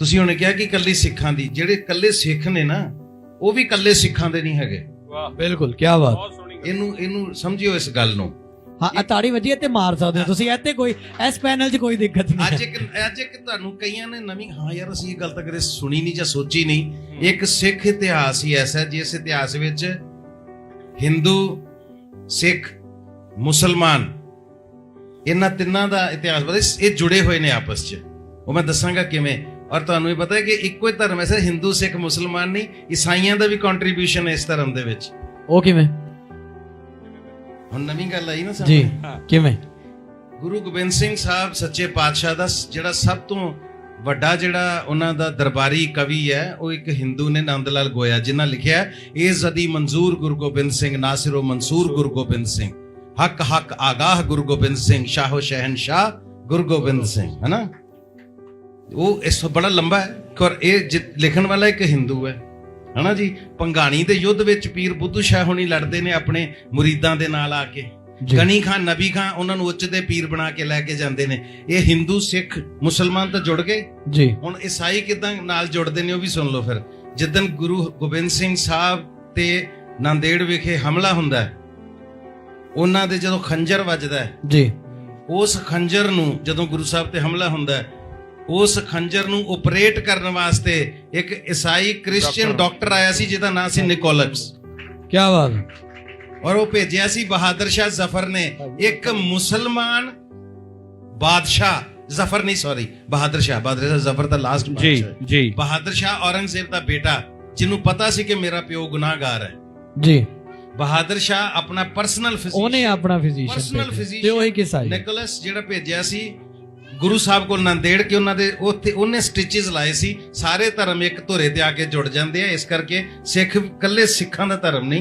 ਤੁਸੀਂ ਉਹਨੇ ਕਿਹਾ ਕਿ ਕੱਲੀ ਸਿੱਖਾਂ ਦੀ ਜਿਹੜੇ ਕੱਲੇ ਸਿੱਖ ਨੇ ਨਾ ਉਹ ਵੀ ਕੱਲੇ ਸਿੱਖਾਂ ਦੇ ਨਹੀਂ ਹੈਗੇ। ਵਾਹ। ਬਿਲਕੁਲ ਕੀ ਬਾਤ। ਇਹਨੂੰ ਇਹਨੂੰ ਸਮਝਿਓ ਇਸ ਗੱਲ ਨੂੰ। ਹਾਂ ਤਾੜੀ ਵੱਜੀ ਤੇ ਮਾਰ ਸਕਦੇ ਹੋ ਤੁਸੀਂ ਇੱਥੇ ਕੋਈ ਇਸ ਪੈਨਲ 'ਚ ਕੋਈ ਦਿੱਕਤ ਨਹੀਂ ਅੱਜ। ਇੱਕ ਅੱਜ ਇੱਕ ਤੁਹਾਨੂੰ ਕਈਆਂ ਨੇ ਨਵੀਂ ਹਾਂ ਯਾਰ ਅਸੀਂ ਇਹ ਗੱਲ ਤਾਂ ਕਦੇ ਸੁਣੀ ਨਹੀਂ ਜਾਂ ਸੋਚੀ ਨਹੀਂ। ਇੱਕ ਸਿੱਖ ਇਤਿਹਾਸ ਹੀ ਐਸਾ ਜਿਸ ਇਤਿਹਾਸ ਵਿੱਚ ਹਿੰਦੂ ਸਿੱਖ ਮੁਸਲਮਾਨ ਇਹਨਾਂ ਤਿੰਨਾਂ ਦਾ ਇਤਿਹਾਸ ਪਤਾ ਇਹ ਜੁੜੇ ਹੋਏ ਨੇ ਆਪਸ 'ਚ। ਉਹ ਮੈਂ ਦੱਸਾਂਗਾ ਕਿਵੇਂ। ਔਰ ਤੁਹਾਨੂੰ ਇਹ ਪਤਾ ਹੈ ਕਿ ਇੱਕੋ ਹੀ ਧਰਮ ਐਸਾ ਹਿੰਦੂ ਸਿੱਖ ਮੁਸਲਮਾਨ ਨਹੀਂ ਈਸਾਈਆਂ ਦਾ ਵੀ ਕੰਟਰੀਬਿਊਸ਼ਨ ਹੈ ਇਸ ਧਰਮ ਦੇ ਵਿੱਚ। ਉਹ ਕਿਵੇਂ? ਹੁਣ ਨਵੀਂ ਗੱਲ ਆਈ ਨਾ ਜੀ ਸਾਹਮਣੇ। ਕਿਵੇਂ? ਗੁਰੂ ਗੋਬਿੰਦ ਸਿੰਘ ਸਾਹਿਬ ਸੱਚੇ ਪਾਤਸ਼ਾਹ ਦਾ ਜਿਹੜਾ ਸਭ ਤੋਂ ਵੱਡਾ ਜਿਹੜਾ ਉਹਨਾਂ ਦਾ ਦਰਬਾਰੀ ਕਵੀ ਹੈ ਉਹ ਇੱਕ ਹਿੰਦੂ ਨੇ ਨੰਦ ਲਾਲ ਗੋਇਆ ਜਿਨ੍ਹਾਂ ਲਿਖਿਆ ਇਹ ਜ਼ਦੀ ਮਨਜ਼ੂਰ ਗੁਰੂ ਗੋਬਿੰਦ ਸਿੰਘ ਨਾਸਿਰੋ ਮਨਸੂਰ ਗੁਰੂ ਗੋਬਿੰਦ ਸਿੰਘ। ਹੱਕ ਹੱਕ ਆਗਾਹ ਗੁਰੂ ਗੋਬਿੰਦ ਸਿੰਘ ਸ਼ਾਹੋ ਸ਼ਹਿਨਸ਼ਾਹ ਗੁਰੂ ਗੋਬਿੰਦ ਸਿੰਘ। ਹਨਾ? ਉਹ ਇਸ ਤੋਂ ਬੜਾ ਲੰਬਾ ਹੈ ਔਰ ਇਹ ਲਿਖਣ ਵਾਲਾ ਇੱਕ ਹਿੰਦੂ ਹੈ। ਹਨਾ ਜੀ? ਪੰਗਾਣੀ ਦੇ ਯੁੱਧ ਵਿੱਚ ਪੀਰ ਬੁੱਧੂ ਸ਼ਾਹ ਹੁਣੀ ਲੜਦੇ ਨੇ ਆਪਣੇ ਮੁਰੀਦਾਂ ਦੇ ਨਾਲ ਆ ਕੇ। ਗਨੀ ਖਾਨ ਨਬੀ ਖਾਨ ਉਹਨਾਂ ਨੂੰ ਉੱਚ ਦੇ ਪੀਰ ਬਣਾ ਕੇ ਲੈ ਕੇ ਜਾਂਦੇ ਨੇ। ਇਹ ਹਿੰਦੂ ਸਿੱਖ ਮੁਸਲਮਾਨ ਤਾਂ ਜੁੜ ਗਏ? ਜੀ। ਹੁਣ ਈਸਾਈ ਕਿਦਾਂ ਨਾਲ ਜੁੜਦੇ ਨੇ ਉਹ ਵੀ ਸੁਣ ਲਓ ਫਿਰ। ਜਿੱਦਨ ਗੁਰੂ ਗੋਬਿੰਦ ਸਿੰਘ ਸਾਹਿਬ ਤੇ ਨਾਂਦੇੜ ਵਿਖੇ ਹਮਲਾ ਹੁੰਦਾ ਹੈ ਉਹਨਾਂ ਦੇ ਜਦੋਂ ਖੰਜਰ ਵੱਜਦਾ ਹੈ ਜੀ। ਉਸ ਖੰਜਰ ਨੂੰ ਜਦੋਂ ਗੁਰੂ ਸਾਹਿਬ ਤੇ ਹਮਲਾ ਹੁੰਦਾ ਹੈ ਉਸ ਖੰਜਰ ਨੂੰ ਆਪਰੇਟ ਕਰਨ ਵਾਸਤੇ ਇੱਕ ਈਸਾਈ ਕ੍ਰਿਸਚੀਅਨ ਡਾਕਟਰ ਆਇਆ ਸੀ ਜਿਹਦਾ ਨਾਮ ਸੀ ਨਿਕੋਲਸ ਕੀ ਬਾਤ। ਔਰ ਉਹ ਭੇਜਿਆ ਸੀ ਬਹਾਦਰ ਸ਼ਾਹ ਜ਼ਫਰ ਨੇ। ਇੱਕ ਮੁਸਲਮਾਨ ਬਾਦਸ਼ਾਹ ਜ਼ਫਰ ਨਹੀਂ ਸੌਰੀ ਬਹਾਦਰ ਸ਼ਾਹ ਬਹਾਦਰ ਸ਼ਾਹ ਜ਼ਫਰ ਦਾ ਲਾਸਟ ਜੀ ਬਾਦਸ਼ਾਹ ਜੀ। ਬਹਾਦਰ ਸ਼ਾਹ ਔਰੰਗਜ਼ੇਬ ਦਾ ਬੇਟਾ ਜਿਹਨੂੰ ਪਤਾ ਸੀ ਕਿ ਮੇਰਾ ਪਿਓ ਗੁਨਾਹਗਾਰ ਹੈ। ਜੀ। ਬਹਾਦਰ ਸ਼ਾਹ ਆਪਣਾ ਪਰਸਨਲ ਉਹਨੇ ਆਪਣਾ ਫਿਜ਼ੀਸ਼ੀਅਨ Personal ਤੇ physician। ਉਹੀ ਕਿਸਾ ਜੀ। ਨਿਕੋਲਸ ਜਿਹੜਾ ਭੇਜਿਆ ਸੀ ਗੁਰੂ ਸਾਹਿਬ ਕੋਲ ਨੰਦੇੜ ਕੇ ਉਹਨਾਂ ਦੇ ਉੱਥੇ ਉਹਨੇ ਸਟਿਚਸ ਲਾਏ ਸੀ। ਸਾਰੇ ਧਰਮ ਇੱਕ ਧੁਰੇ ਤੇ ਆ ਕੇ ਜੁੜ ਜਾਂਦੇ ਆ। ਇਸ ਕਰਕੇ ਸਿੱਖ, ਇਕੱਲੇ ਸਿੱਖਾਂ ਦਾ ਧਰਮ ਨਹੀਂ।